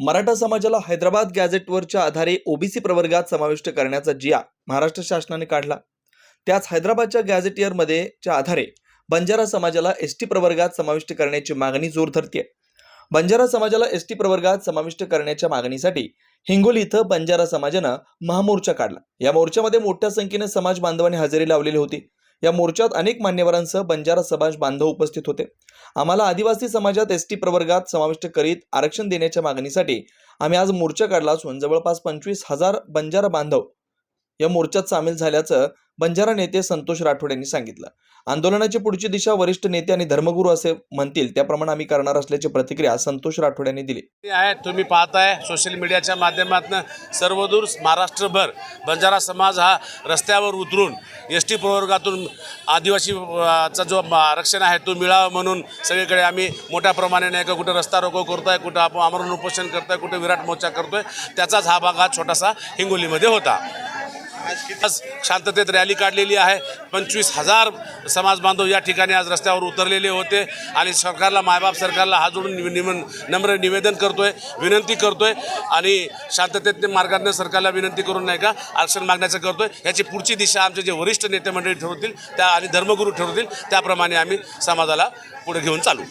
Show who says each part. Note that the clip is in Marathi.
Speaker 1: मराठा समाजाला हैदराबाद गॅझेटवरच्या आधारे ओबीसी प्रवर्गात समाविष्ट करण्याचा जिया महाराष्ट्र शासनाने काढला. त्याच हैदराबादच्या गॅझेटियरमध्ये च्या आधारे बंजारा समाजाला एस टी प्रवर्गात समाविष्ट करण्याची मागणी जोर धरते बंजारा समाजाला एस टी प्रवर्गात समाविष्ट करण्याच्या मागणीसाठी हिंगोली इथं बंजारा समाजानं महामोर्चा काढला. या मोर्चामध्ये मोठ्या संख्येने समाज बांधवांनी हजेरी लावलेली होती. या मोर्चात अनेक मान्यवरांसह बंजारा समाज बांधव उपस्थित होते. आम्हाला आदिवासी समाजात एस टी प्रवर्गात समाविष्ट करीत आरक्षण देण्याच्या मागणीसाठी आम्ही आज मोर्चा काढला असून जवळपास पंचवीस हजार बंजारा बांधव या मोर्चात सामील झाल्याचं बंजारा नेते संतोष राठोड यांनी सांगितलं. आंदोलनाची पुढची दिशा वरिष्ठ नेते आणि धर्मगुरू असे म्हणतील त्याप्रमाणे आम्ही करणार असल्याची प्रतिक्रिया संतोष राठोड यांनी दिली.
Speaker 2: आहे तुम्ही पाहताय सोशल मीडियाच्या माध्यमातून सर्वदूर महाराष्ट्रभर बंजारा समाज हा रस्त्यावर उतरून एस टी प्रवर्गातून आदिवासीचा जो आरक्षण आहे तो मिळावा म्हणून सगळीकडे आम्ही मोठ्या प्रमाणे नाही का कुठं रस्ता रोको करतोय कुठं आपण आमरण उपोषण करतोय कुठं विराट मोर्चा करतोय त्याचाच हा भाग हा छोटासा हिंगोलीमध्ये होता. आज शांततेत रॅली काढलेली आहे. पंचवीस हजार समाज बांधव या ठिकाणी आज रस्त्यावर उतरलेले होते. आणि सरकारला मायबाप सरकारला हा जोडून निव- निवन नम्र निवेदन करतोय विनंती करतोय. आणि शांततेत मार्गाने सरकारला विनंती करून नाही का आरक्षण मागण्याचं करतोय. याची पुढची दिशा आमचे जे वरिष्ठ नेते मंडळी ठरवतील त्या आणि धर्मगुरू ठरवतील त्याप्रमाणे आम्ही समाजाला पुढे घेऊन चालू.